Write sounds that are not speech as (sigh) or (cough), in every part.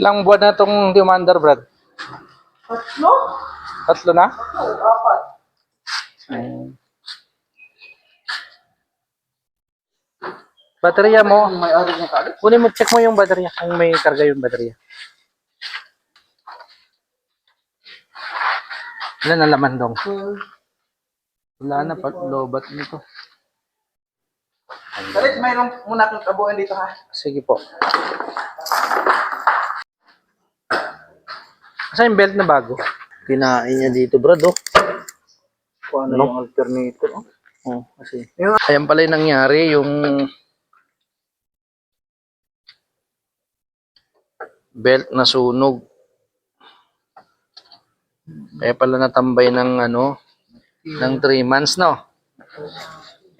Ilang buwan na itong di umandar, Brad? Tatlo? Tatlo na? Oh, apat. Hmm. Baterya mo, kunin mo, check mo yung baterya, kung may karga yung baterya. Ilan ang laman dong? Wala na, pat lobat nito. Kalit, mayroon muna akong kabuuan dito ha. Sige po. Kasi yung belt na bago. Kinain niya dito, brad, oh. Kung ano yung alternator. oh. Oh, kasi. Ayan pala yung nangyari, yung belt na sunog. Kaya pala natambay ng ano, ng 3 months, no?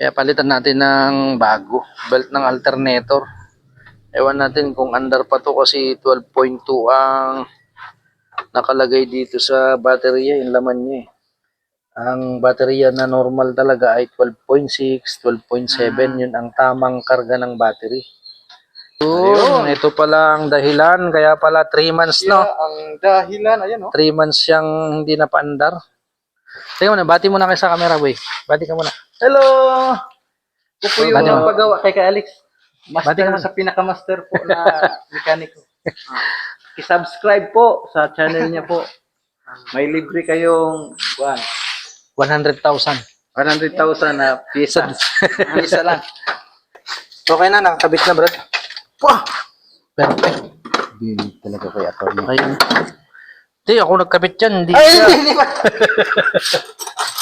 Kaya palitan natin ng bago, belt ng alternator. Ewan natin kung under pa to kasi 12.2 ang nakalagay dito sa baterya, yung laman niya eh. Ang baterya na normal talaga ay 12.6, 12.7, yun ang tamang karga ng battery. Yun, ito pala ang dahilan, kaya pala 3 months, no? Kaya ang dahilan, ayan oh. 3 months siyang hindi napaandar. Teka muna, bati muna kayo sa camera, boy. Bati ka muna. Hello! Ako po yung Bati mo. pagawa kay ka Alex. Master Bati sa pinaka-master po na mekaniko. Ah, (laughs) I-subscribe po sa channel niya po. May libre kayong buwan. 100,000. 100,000 na pyesa. pyesa lang. (laughs) Okay na, nakakabit na, brad. Wah! Perfect. Hindi talaga kay ato niya. Ayun. Hindi, ako nagkabit yan. Hindi Ay, hindi, hindi ba? (laughs)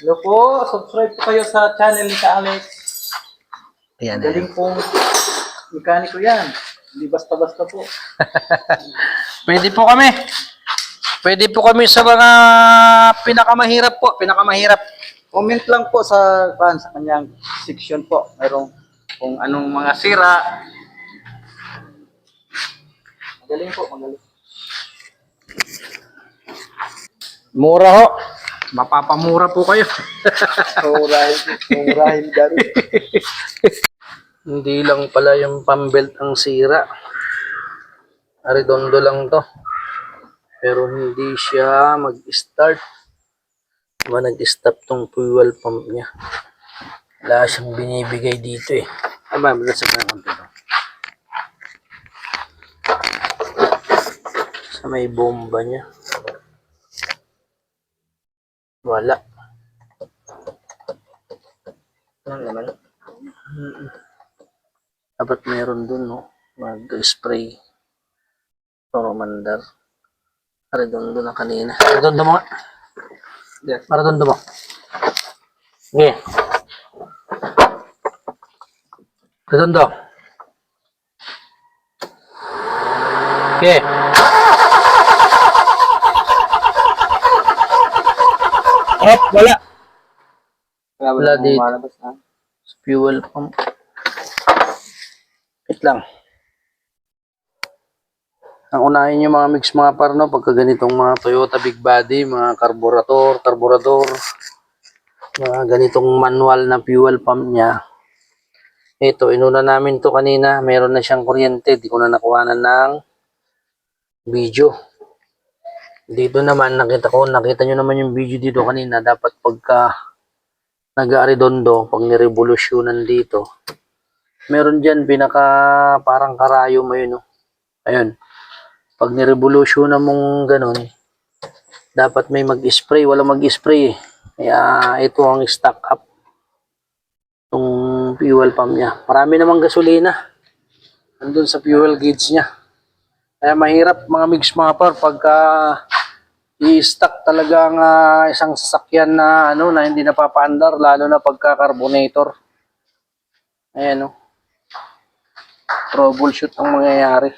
Hello po, subscribe po kayo sa channel ni ka Alex. Ayan, ayan. Galing pong mekaniko yan. Hindi basta-basta po. (laughs) Pwede po kami. Pwede po kami sa mga pinakamahirap po. Pinakamahirap. Comment lang po sa pan sa kanyang section po. Mayroong kung anong mga sira. Magaling po, magaling. Mura ho. Mapapamura po kayo. Murahin, murahin dari. Hindi lang pala yung pambelt ang sira. Aridondo lang to. Pero hindi siya mag-start. Diba nag-stop tong fuel pump niya. Wala siyang binibigay dito eh. Ay ba, sa mga konti to. Sa may bomba niya. Wala. Ano naman? Dapat meron dun, no? Mag-spray. Para mandar. Redondo na kanina. Redondo mo nga. Yes. Redondo mo. Sige. Redondo. Okay. Eh, wala. Wala dito. Malabas na. Fuel pump. Wait lang. Ang unahin yung mga mix mga parno pagka ganitong mga Toyota Big Body, mga carburetor, carburetor, mga ganitong manual na fuel pump niya. Ito, inuna namin to kanina. Meron na siyang kuryente. Di ko na nakuhanan ng video. Dito naman, nakita ko, nakita nyo naman yung video dito kanina. Dapat pagka nag-aridondo, pag nirevolusyonan dito, meron dyan pinaka parang karayo mo yun. No? Ayun. Pag nirevolusyonan mong ganun, dapat may mag-spray. Wala mag-spray eh. Kaya ito ang stock up. Itong fuel pump niya. Marami namang gasolina. Nandun sa fuel gauge niya. Kaya mahirap mga mix mga par pagka i-stock talaga ang ah, isang sasakyan na ano na hindi napapaandar lalo na pagka carbonator. Ayan oh. Troubleshoot ang mangyayari.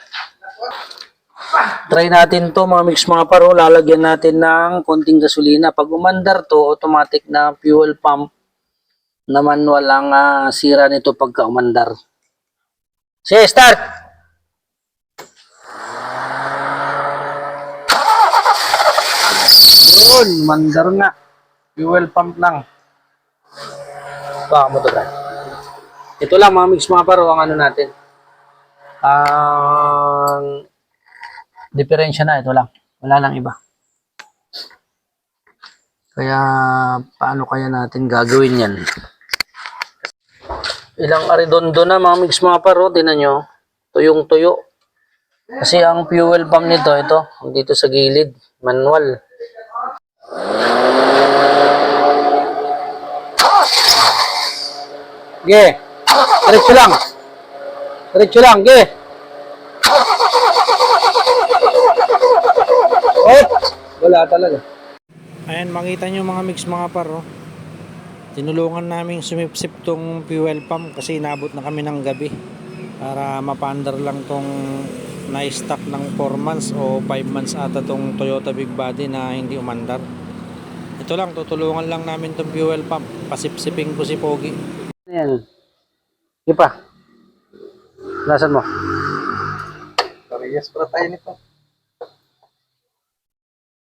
Try natin to mga mix mga paro. Lalagyan natin ng konting gasolina. Pag umandar to, automatic na fuel pump na manual ang ah, sira nito pagka umandar. Sige, start! Yun, mandar nga. Fuel pump lang. Baka mo to. Ito lang mga mix mga paro ang ano natin. Ang diferensya na ito lang. Wala lang iba. Kaya paano kaya natin gagawin yan? Ilang aridondo na mga mix mga paro. Tinan nyo. Tuyong tuyo. Kasi ang fuel pump nito, ito, dito sa gilid, manual. Ge. Diretso lang. Diretso lang, ge. Oh, wala talaga. Ayan, makita nyo mga mix mga paro. Tinulungan namin sumipsip tong fuel pump kasi inabot na kami ng gabi para mapandar lang tong na-stock ng 4 months o 5 months ata tong Toyota Big Body na hindi umandar. Ito lang, tutulungan lang namin tong fuel pump. Pasipsiping ko si Pogi. Ayan. Sige pa. Lasan mo. Parehas para tayo nito.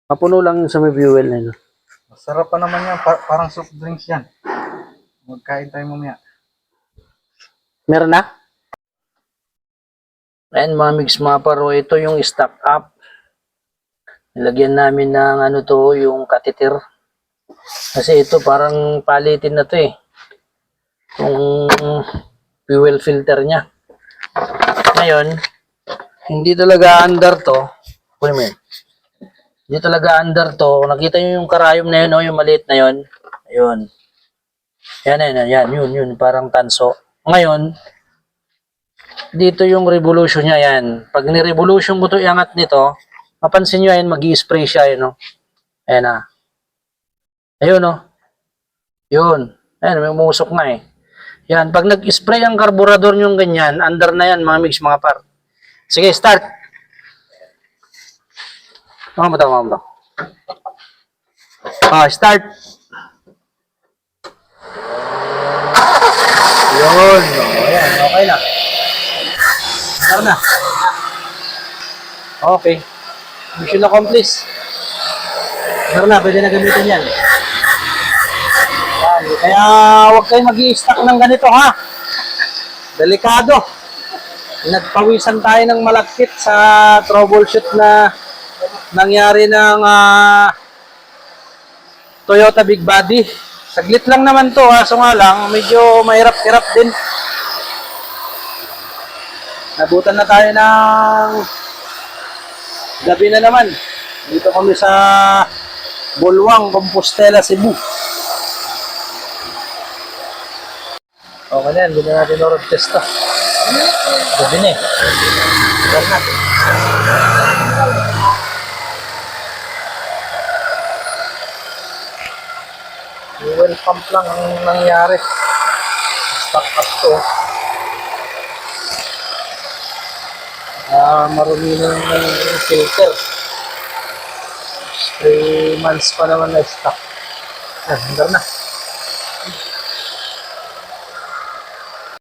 Mapuno lang yung sa may fuel na yun. Masarap pa naman yan. Pa- parang soft drinks yan. Magkain tayo mamaya. Meron na? Ayan mga mix mga paro, ito yung stock up. Nilagyan namin ng ano to, yung catheter. Kasi ito parang palitin na to eh. Yung fuel filter niya. Ngayon, hindi talaga under to. Kunin mo yun. Hindi talaga under to. Nakita nyo yung karayom na yun, oh, yung maliit na yun. Ayun. Yan, yan, yan, yun, yun, parang tanso. Ngayon, dito yung revolution niya yan. Pag ni-revolution mo to iangat nito, mapansin nyo yan, mag spray siya, yun, no? Ayan na. Ayun, no? Yun. Ayan, may umusok na eh. Yan, pag nag-spray ang karburador nyo ganyan, under na yan, mga mix, mga par. Sige, start. Mga mo to, mga mo to. Ah, start. Yun. Oh, ayan, okay na. Tara na. Okay. Mission accomplished. Tara na, pwede na gamitin yan. Kaya huwag kayong mag stock ng ganito ha. Delikado. Nagpawisan tayo ng malagkit sa troubleshoot na nangyari ng ah, Toyota Big Body. Saglit lang naman to ha, so nga lang, medyo mahirap-hirap din. Nabutan na tayo ng gabi na naman. Dito kami sa Bulwang, Compostela, Cebu. Okay na yan, hindi na natin road test to. Gabi na eh. Gabi natin. Fuel pump lang ang nangyari. Stock up to. Ah, marumi na yung filter. 3 months pa naman na stock. Ah, hanggang na.